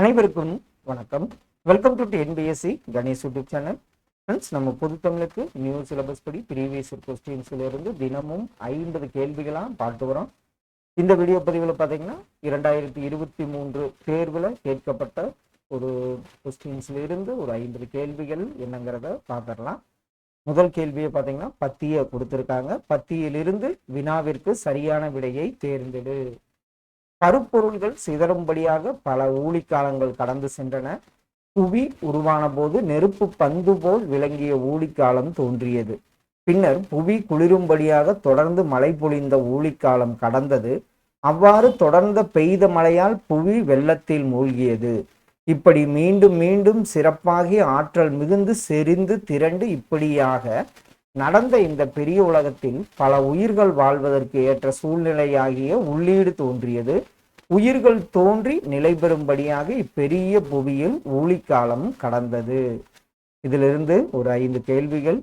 அனைவருக்கும் வணக்கம். Welcome to NPSC Ganesh YouTube channel. Friends நம்ம பொது தமிழுக்கு நியூ சிலபஸ் படி ப்ரீவியஸ் கொஸ்டின்ஸ்லேருந்து தினமும் ஐம்பது கேள்விகளாக பார்த்து வரோம். இந்த வீடியோ பதிவில் பார்த்தீங்கன்னா இரண்டாயிரத்தி இருபத்தி மூன்று தேர்வில் கேட்கப்பட்ட ஒரு கொஸ்டின்ஸ்லேருந்து ஒரு ஐம்பது கேள்விகள் என்னங்கிறத பார்த்துடலாம். முதல் கேள்வியை பார்த்தீங்கன்னா பத்தியை கொடுத்துருக்காங்க. பத்தியிலிருந்து வினாவிற்கு சரியான விடையை தேர்ந்தெடு. கருப்பொருள்கள் சிதறும்படியாக பல ஊழிக்காலங்கள் கடந்து சென்றன. புவி உருவான போது நெருப்பு பந்து போல் விளங்கிய ஊழிக்காலம் தோன்றியது. பின்னர் புவி குளிரும்படியாக தொடர்ந்து மழை பொழிந்த ஊழிக்காலம் கடந்தது. அவ்வாறு தொடர்ந்த பெய்த மழையால் புவி வெள்ளத்தில் மூழ்கியது. இப்படி மீண்டும் மீண்டும் சிறப்பாகி ஆற்றல் மிகுந்து செறிந்து திரண்டு இப்படியாக நடந்த இந்த பெரிய உலகத்தில் பல உயிர்கள் வாழ்வதற்கு ஏற்ற சூழ்நிலையாகிய உள்ளீடு தோன்றியது. உயிர்கள் தோன்றி நிலை பெறும்படியாக இப்பெரிய புவியில் ஊழிக்காலம் கடந்தது. இதிலிருந்து ஒரு ஐந்து கேள்விகள்.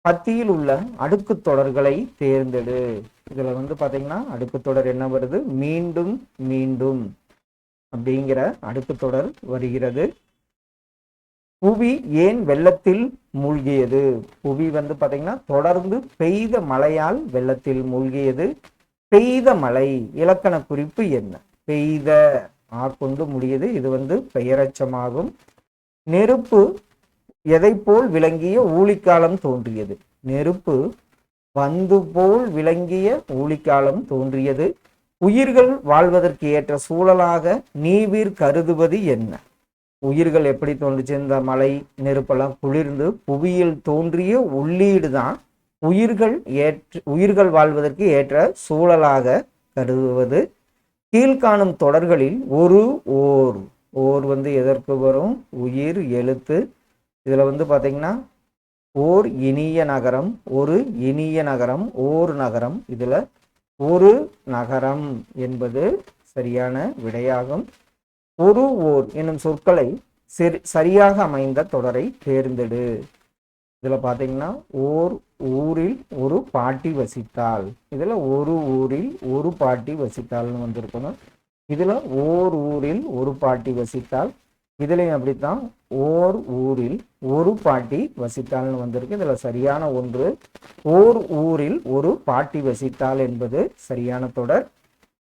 பத்தியில் உள்ள அடுக்கு தொடர்களை தேர்ந்தெடு. இதுல வந்து பாத்தீங்கன்னா அடுக்கு தொடர் என்ன வருது? மீண்டும் மீண்டும் அப்படிங்கிற அடுக்கு தொடர் வருகிறது. புவி ஏன் வெள்ளத்தில் மூழ்கியது? புவி வந்து பார்த்தீங்கன்னா தொடர்ந்து பெய்த மழையால் வெள்ளத்தில் மூழ்கியது. பெய்த மழை இலக்கண குறிப்பு என்ன? பெய்த ஆ கொண்டு முடியுது. இது வந்து பெயரச்சமாகும். நெருப்பு எதை போல் விளங்கிய ஊழிக்காலம் தோன்றியது. நெருப்பு வந்து போல் விளங்கிய ஊழிக்காலம் தோன்றியது. உயிர்கள் வாழ்வதற்கு ஏற்ற சூழலாக நீவீர் கருதுவது என்ன? உயிர்கள் எப்படி தோன்றுச்சு? இந்த மலை நெருப்பெல்லாம் குளிர்ந்து புவியில் தோன்றிய உள்ளீடு தான் உயிர்கள் ஏற்ற உயிர்கள் வாழ்வதற்கு ஏற்ற சூழலாக கருதுவது. கீழ்காணும் தொடர்களில் ஒரு ஓர் ஓர் வந்து எதற்கு வரும்? உயிர் எழுத்து. இதில் வந்து பார்த்தீங்கன்னா ஓர் இனிய நகரம் ஒரு இனிய நகரம் ஓர் நகரம். இதில் ஒரு நகரம் என்பது சரியான விடையாகும். ஒரு ஓர் என்னும் சொற்களை சரி சரியாக அமைந்த தொடரை தேர்ந்தெடு. இதில் பார்த்தீங்கன்னா ஓர் ஊரில் ஒரு பாட்டி வசித்தாள். இதில் ஒரு ஊரில் ஒரு பாட்டி வசித்தாள்னு வந்திருக்கணும். இதில் ஓர் ஊரில் ஒரு பாட்டி வசித்தாள். இதுலேயும் அப்படித்தான் ஓர் ஊரில் ஒரு பாட்டி வசித்தாள்னு வந்திருக்கு. இதில் சரியான ஒன்று ஓர் ஊரில் ஒரு பாட்டி வசித்தாள் என்பது சரியான தொடர்.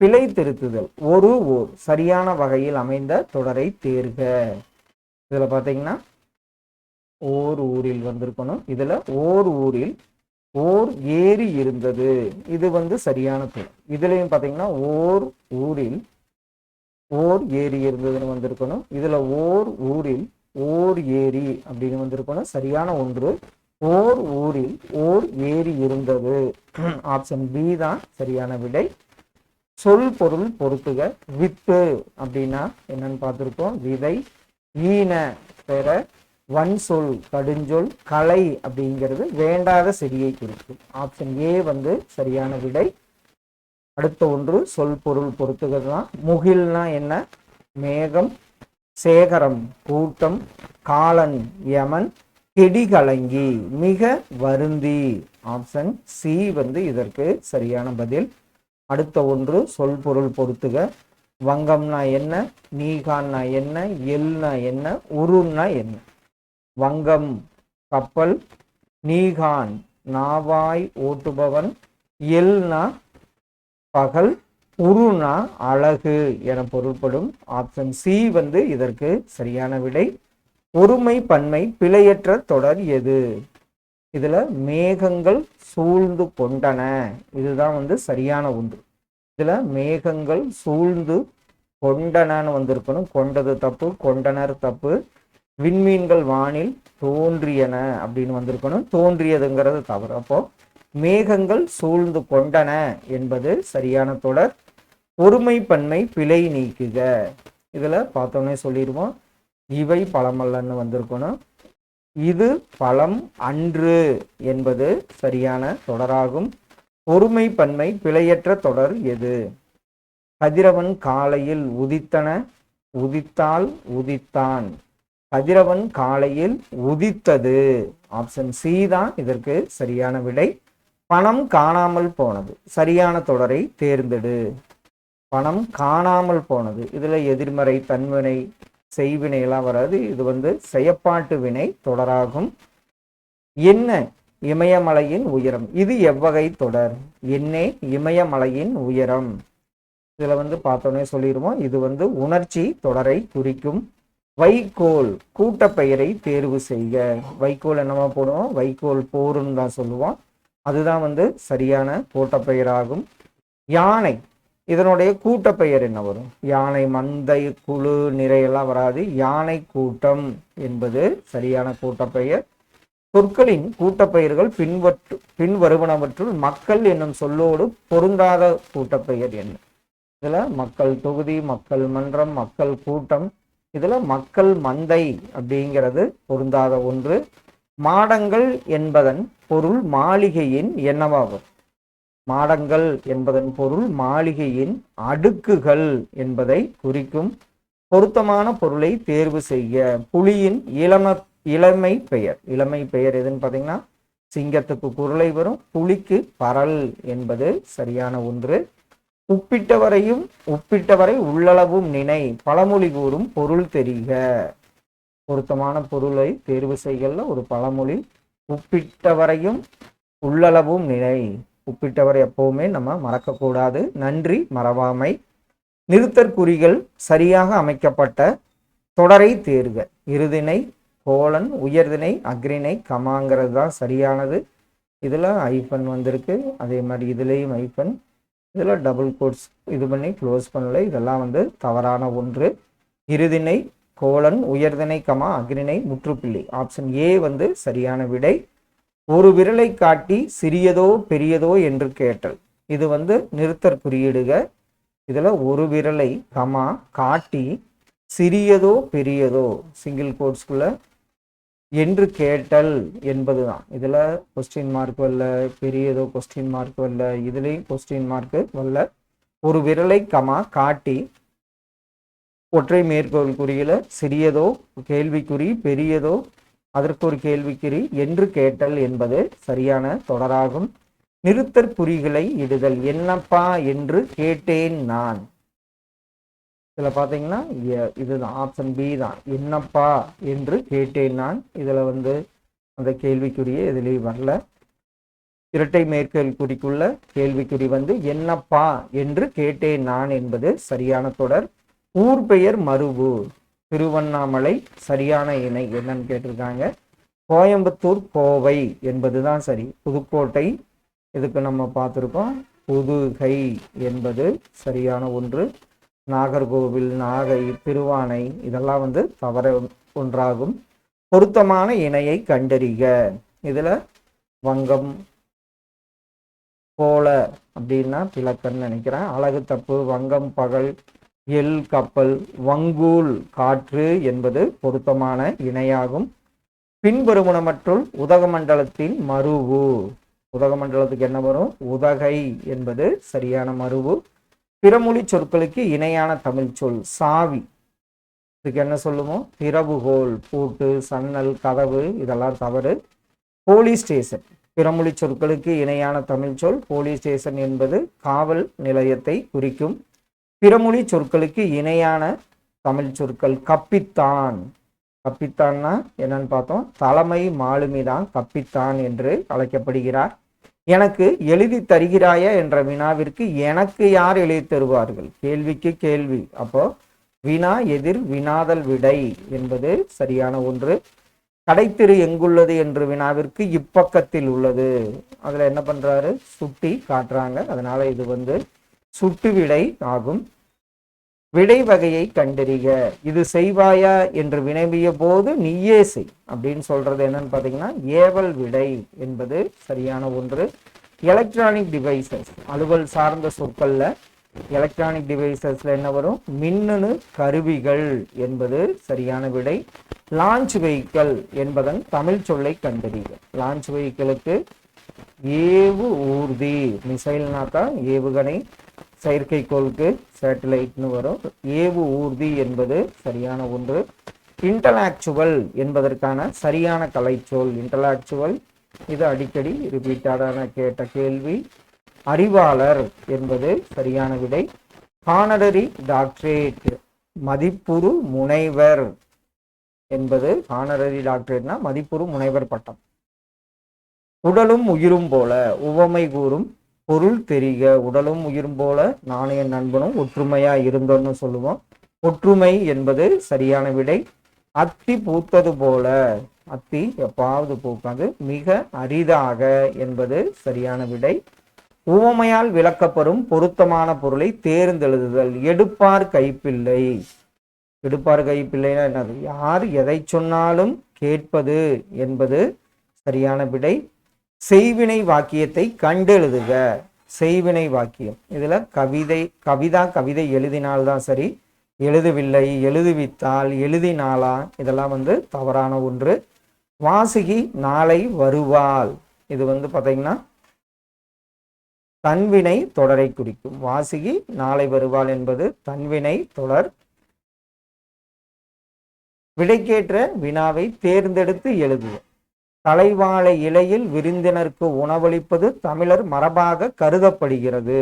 பிழை திருத்துதல். ஒரு ஓர் சரியான வகையில் அமைந்த தொடரை தேர்க. இதில் பார்த்தீங்கன்னா ஓர் ஊரில் வந்திருக்கணும். இதில் ஓர் ஊரில் ஓர் ஏரி இருந்தது. இது வந்து சரியான தொடர் இதுலேயும் பார்த்தீங்கன்னா ஓர் ஊரில் ஓர் ஏரி இருந்ததுன்னு வந்திருக்கணும். இதில் ஓர் ஊரில் ஓர் ஏரி அப்படின்னு வந்திருக்கணும். சரியான ஒன்று. ஓர் ஊரில் ஓர் ஏரி இருந்தது. ஆப்ஷன் பி தான் சரியான விடை. சொல் பொருள் பொறுத்துக வித்து அப்படின்னா என்னன்னு பார்த்துருக்கோம். விதை ஈன பெற வன் சொல் கடுஞ்சொல் கலை அப்படிங்கிறது வேண்டாத செடியை குறிக்கும். ஆப்ஷன் ஏ வந்து சரியான விடை. அடுத்த ஒன்று சொல் பொருள் பொறுத்துகிறது தான். முகில்னா என்ன? மேகம் சேகரம் கூட்டம் காலன் யமன் கெடிகலங்கி மிக வருந்தி. ஆப்ஷன் சி வந்து இதற்கு சரியான பதில். அடுத்த ஒன்று சொல் பொருள் பொறுத்துக வங்கம்னா என்ன? நீகான்னா என்ன? எல்னா என்ன? உருன்னா என்ன? வங்கம் கப்பல் நீகான் நாவாய் ஓட்டுபவன் எல்னா பகல் உருனா அழகு என பொருள்படும் ஆப்ஷன் சி வந்து இதற்கு சரியான விடை. ஒருமை பன்மை பிழையற்ற தொடர் எது? இதில் மேகங்கள் சூழ்ந்து கொண்டன. இதுதான் வந்து சரியான ஒன்று இதில் மேகங்கள் சூழ்ந்து கொண்டனன்னு வந்திருக்கணும். கொண்டது தப்பு கொண்டனர் தப்பு. விண்மீன்கள் வானில் தோன்றியன அப்படின்னு வந்திருக்கணும். தோன்றியதுங்கிறது தவறு. அப்போ மேகங்கள் சூழ்ந்து கொண்டன என்பது சரியான தொடர். ஒருமை பன்மை பிழை நீக்குக. இதில் பார்த்தோன்னே சொல்லிடுவோம். இவை பழமல்லன்னு வந்திருக்கணும். இது பழம் அன்று என்பது சரியான தொடராகும். பொறுமை பன்மை பிழையற்ற தொடர் எது? கதிரவன் காலையில் உதித்தன உதித்தால் உதித்தான். கதிரவன் காலையில் உதித்தது. ஆப்ஷன் சி தான் இதற்கு சரியான விடை. பணம் காணாமல் போனது. சரியான தொடரை தேர்ந்தெடு. பணம் காணாமல் போனது. இதில் எதிர்மறை தன்வினை செய்வினையெல்லாம் வராது. இது வந்து செயப்பாட்டு வினை தொடராகும். என்ன? இமயமலையின் உயரம். இது எவ்வகை தொடர்? என்னே? இமயமலையின் உயரம். இதில் வந்து பார்த்தோன்னே சொல்லிடுவோம். இது வந்து உணர்ச்சி தொடரை குறிக்கும். வைக்கோல் கூட்டப்பெயரை தேர்வு செய்க. வைக்கோல் என்னவா போடுவோம்? வைக்கோல் போருன்னு தான் சொல்லுவோம். அதுதான் வந்து சரியான கூட்டப்பெயராகும். யானை. இதனுடைய கூட்டப்பெயர் என்ன வரும்? யானை மந்தை குழு நிறையெல்லாம் வராது. யானை கூட்டம் என்பது சரியான கூட்டப்பெயர். சொற்களின் கூட்டப்பெயர்கள் பின்வற்று பின்வருவனவற்றுள் மக்கள் என்னும் சொல்லோடு பொருந்தாத கூட்டப்பெயர் என்ன? இதுல மக்கள் தொகுதி மக்கள் மன்றம் மக்கள் கூட்டம். இதுல மக்கள் மந்தை அப்படிங்கிறது பொருந்தாத ஒன்று. மாடங்கள் என்பதன் பொருள் மாளிகையின் என்னவாகும் மாடங்கள் என்பதன் பொருள் மாளிகையின் அடுக்குகள் என்பதை குறிக்கும் பொருத்தமான பொருளை தேர்வு செய்ய. புலியின் இளம இளமை பெயர். இளமை பெயர் எதுன்னு பார்த்தீங்கன்னா சிங்கத்துக்கு குரலை வரும் புலிக்கு பரல் என்பது சரியான ஒன்று. உப்பிட்டவரையும் உப்பிட்டவரை உள்ளளவும் நினை பழமொழி கூறும் பொருள் தெரிக. பொருத்தமான பொருளை தேர்வு செய்யல ஒரு பழமொழி உப்பிட்டவரையும் உள்ளளவும் நினை. ஒப்பிட்டவர் எப்பவுமே நம்ம மறக்கக்கூடாது. நன்றி மறவாமை. நிறுத்தற்குறிகள் சரியாக அமைக்கப்பட்ட தொடரை தேர்க. இருதினை கோலன் உயர்தினை அக்ரிணை கமாங்கிறது தான் சரியானது. இதில் ஐஃபன் வந்திருக்கு. அதே மாதிரி இதுலேயும் ஐஃபன் இதில் டபுள் கோட்ஸ் இது பண்ணி க்ளோஸ் பண்ணல. இதெல்லாம் வந்து தவறான ஒன்று. இருதினை கோலன் உயர்தினை கமா அக்ரிணை முற்றுப்புள்ளி. ஆப்ஷன் ஏ வந்து சரியான விடை. ஒரு விரலை காட்டி சிறியதோ பெரியதோ என்று கேட்டல். இது வந்து நிறுத்தற் குறியீடுக. இதில் ஒரு விரலை கமா காட்டி சிறியதோ பெரியதோ சிங்கிள் கோட்ஸ்குள்ள என்று கேட்டல் என்பது தான் இதில் கொஸ்டின் மார்க் வரல பெரியதோ கொஸ்டின் மார்க் வரல இதுலேயும் கொஸ்டின் மார்க் வரல. ஒரு விரலை கமா காட்டி ஒற்றை மேற்கோள் குறியில் சிறியதோ கேள்விக்குறி பெரியதோ அதற்கு ஒரு கேள்விக்குறி என்று கேட்டல் என்பது சரியான தொடராகும். நிறுத்தற் குறிகளை இடுதல் என்னப்பா என்று கேட்டேன் நான். இதில் பார்த்தீங்கன்னா எ- இதுதான் ஆப்ஷன் பி தான். என்னப்பா என்று கேட்டேன் நான். இதில் வந்து அந்த கேள்விக்குரிய இதுலேயும் வரல. இரட்டை மேற்கல் குறிக்குள்ள கேள்விக்குறி வந்து என்னப்பா என்று கேட்டேன் நான் என்பது சரியான தொடர். ஊர் பெயர் மருவு திருவண்ணாமலை சரியான இணை என்னன்னு கேட்டிருக்காங்க. கோயம்புத்தூர் கோவை என்பதுதான் சரி. புதுக்கோட்டை இதுக்கு நம்ம பார்த்துருக்கோம். புதுகை என்பது சரியான ஒன்று. நாகர்கோவில் நாகை திருவானை இதெல்லாம் வந்து தவற ஒன்றாகும். பொருத்தமான இணையை கண்டறிக. இதில் வங்கம் போல அப்படின்னா பிளக்கன்னு நினைக்கிறேன். அழகு தப்பு வங்கம் பகல் எல் கப்பல் வங்கூல் காற்று என்பது பொருத்தமான இணையாகும். பின்வருவனமற்றுள் உதகமண்டலத்தின் மருவு. உதகமண்டலத்துக்கு என்ன வரும்? உதகை என்பது சரியான மருவு. பிறமொழி சொற்களுக்கு இணையான தமிழ் சொல் சாவி. இதுக்கு என்ன சொல்லுவோம் திறவுகோல் பூட்டு சன்னல் கதவு இதெல்லாம் தவறு. Police station. பிறமொழி சொற்களுக்கு இணையான தமிழ் சொல் போலீஸ் ஸ்டேஷன் என்பது காவல் நிலையத்தை குறிக்கும். பிறமொழி சொற்களுக்கு இணையான தமிழ் சொற்கள் கப்பித்தான். கப்பித்தான்னா என்னன்னு பார்த்தோம். தலைமை மாலுமி தான் கப்பித்தான் என்று அழைக்கப்படுகிறார். எனக்கு எழுதி தருகிறாயா என்ற வினாவிற்கு எனக்கு யார் எழுதி தருவார்கள்? கேள்விக்கு கேள்வி. அப்போ வினா எதிர் வினாதல் விடை என்பது சரியான ஒன்று. கடைத்திரு எங்குள்ளது என்று வினாவிற்கு இப்பக்கத்தில் உள்ளது. அதுல என்ன பண்றாரு? சுட்டி காட்டுறாங்க. அதனால இது வந்து சுட்டு விடை ஆகும். விடை வகையை கண்டறிக. இது செய்வாயா என்று வினவிய போது நீயே செய். அப்படின்னு சொல்றது என்னன்னு பார்த்தீங்கன்னா ஏவல் விடை என்பது சரியான ஒன்று. எலக்ட்ரானிக் டிவைசஸ் அலுவல் சார்ந்த சொற்கள்ல எலக்ட்ரானிக் டிவைசஸ்ல என்ன வரும்? மின்னணு கருவிகள் என்பது சரியான விடை. லான்ச் வெஹிக்கல் என்பதன் தமிழ் சொல்லை கண்டறிக. லான்ச் வெஹிக்கிளுக்கு ஏவு ஊர்தி. மிசைல்னாக்கா ஏவுகணை செயற்கைக்கோளுக்கு சேட்டலைட்னு வரும். ஏவு ஊர்தி என்பது சரியான ஒன்று. இன்டலாக்சுவல் என்பதற்கான சரியான கலைச்சொல். இன்டலாக்சுவல் இது அடிக்கடி ரிப்பீட்டடான கேட்ட கேள்வி. அறிவாளர் என்பது சரியான விடை. ஹானடரி டாக்டரேட் மதிப்புறு முனைவர் என்பது ஆனரரி டாக்டரேட்னா மதிப்புறு முனைவர் பட்டம். உடலும் உயிரும் போல உவமை கூறும் பொருள் தெரிக. உடலும் உயிரும் போல நானும் என் நண்பனும் ஒற்றுமையா இருந்தோம்னு சொல்லுவோம். ஒற்றுமை என்பது சரியான விடை. அத்தி பூத்தது போல அத்தி எப்பாவது பூக்காது மிக அரிதாக என்பது சரியான விடை. உவமையால் விளக்கப்படும் பொருத்தமான பொருளை தேர்ந்தெழுதுதல். எடுப்பார் கைப்பிள்ளை. எடுப்பார் கைப்பிள்ளைனா என்னது? யார் எதை சொன்னாலும் கேட்பது என்பது சரியான விடை. செய்வினை வாக்கியத்தை கண்டெழுதுக. செய்வினை வாக்கியம். இதில் கவிதை கவிதா கவிதை எழுதினால்தான் சரி எழுதவில்லை எழுதுவித்தால் எழுதினாலா இதெல்லாம் வந்து தவறான ஒன்று. வாசுகி நாளை வருவாள். இது வந்து பார்த்தீங்கன்னா தன்வினை தொடரை குறிக்கும். வாசுகி நாளை வருவாள் என்பது தன்வினை தொடர். விடைக்கேற்ற வினாவை தேர்ந்தெடுத்து எழுதுவோம் தலைவாழை இலையில் விருந்தினருக்கு உணவளிப்பது தமிழர் மரபாக கருதப்படுகிறது.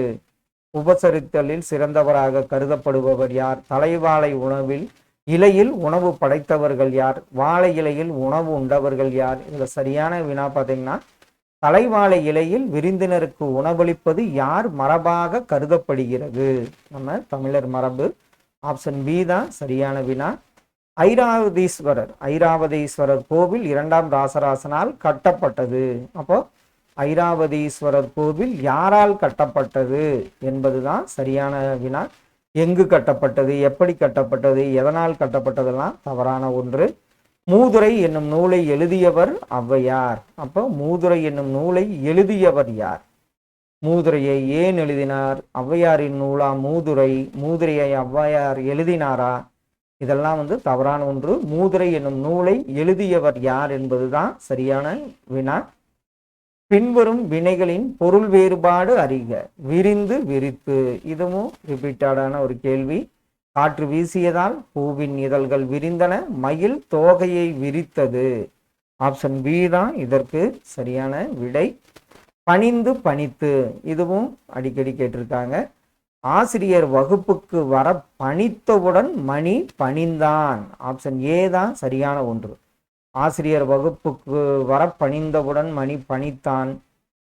உபசரித்தலில் சிறந்தவராக கருதப்படுபவர் யார்? தலைவாழை உணவில் இலையில் உணவு படைத்தவர்கள் யார்? வாழை இலையில் உணவு உண்டவர்கள் யார்? இதில் சரியான வினா பார்த்தீங்கன்னா தலைவாழை இலையில் விருந்தினருக்கு உணவளிப்பது யார் மரபாக கருதப்படுகிறது. நம்ம தமிழர் மரபு ஆப்ஷன் பி தான் சரியான வினா. ஐராவதீஸ்வரர் ஐராவதீஸ்வரர் கோவில் இரண்டாம் ராசராசனால் கட்டப்பட்டது. அப்போ ஐராவதீஸ்வரர் கோவில் யாரால் கட்டப்பட்டது என்பதுதான் சரியான வினா. எங்கு கட்டப்பட்டது எப்படி கட்டப்பட்டது எதனால் கட்டப்பட்டதெல்லாம் தவறான ஒன்று. மூதுரை என்னும் நூலை எழுதியவர் ஔவையார். அப்போ மூதுரை என்னும் நூலை எழுதியவர் யார்? மூதுரையை ஏன் எழுதினார்? ஔவையாரின் நூலா மூதுரை? மூதுரையை ஔவையார் எழுதினாரா? இதெல்லாம் வந்து தவறான ஒன்று. மூதுரை என்னும் நூலை எழுதியவர் யார் என்பதுதான் சரியான வினா. பின்வரும் வினைகளின் பொருள் வேறுபாடு அறிக. விரிந்து விரித்து. இதுவும் ரிப்பீட்டடான ஒரு கேள்வி. காற்று வீசியதால் பூவின் இதழ்கள் விரிந்தன. மயில் தோகையை விரித்தது. ஆப்ஷன் பி தான் இதற்கு சரியான விடை. பணிந்து பணித்து. இதுவும் அடிக்கடி கேட்டிருக்காங்க. ஆசிரியர் வகுப்புக்கு வர பணித்தவுடன் மணி பணிந்தான். ஆப்ஷன் ஏ தான் சரியான ஒன்று. ஆசிரியர் வகுப்புக்கு வர பணிந்தவுடன் மணி பணித்தான்.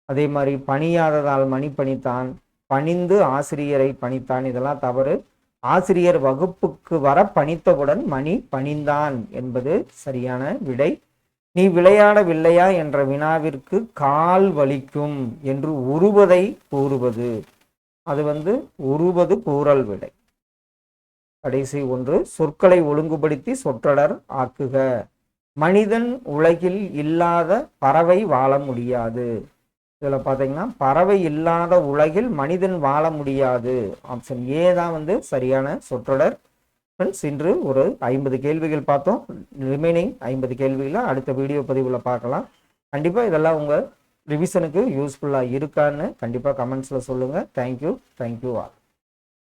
அதே மாதிரி பணியாததால் மணி பணித்தான். பணிந்து ஆசிரியரை பணித்தான். இதெல்லாம் தவறு. ஆசிரியர் வகுப்புக்கு வர பணித்தவுடன் மணி பணிந்தான் என்பது சரியான விடை. நீ விளையாடவில்லையா என்ற வினாவிற்கு கால் வலிக்கும் என்று உருவதை கூறுவது. அது வந்து உருவது கூறல் விடை. கடைசி ஒன்று சொற்களை ஒழுங்குபடுத்தி சொற்றொடர் ஆக்குக. மனிதன் உலகில் இல்லாத பறவை வாழ முடியாது. இதில் பார்த்தீங்கன்னா பறவை இல்லாத உலகில் மனிதன் வாழ முடியாது. ஆப்ஷன் ஏ தான் வந்து சரியான சொற்றொடர். ஃப்ரெண்ட்ஸ் இன்று ஒரு ஐம்பது கேள்விகள் பார்த்தோம். ரிமைனிங் ஐம்பது கேள்விகளை அடுத்த வீடியோ பதிவில் பார்க்கலாம். கண்டிப்பாக இதெல்லாம் உங்கள் ரிவிஷனுக்கு யூஸ்ஃபுல்லாக இருக்கான்னு கண்டிப்பாக கமெண்ட்ஸில் சொல்லுங்கள் தேங்க்யூ தேங்க்யூ ஆல்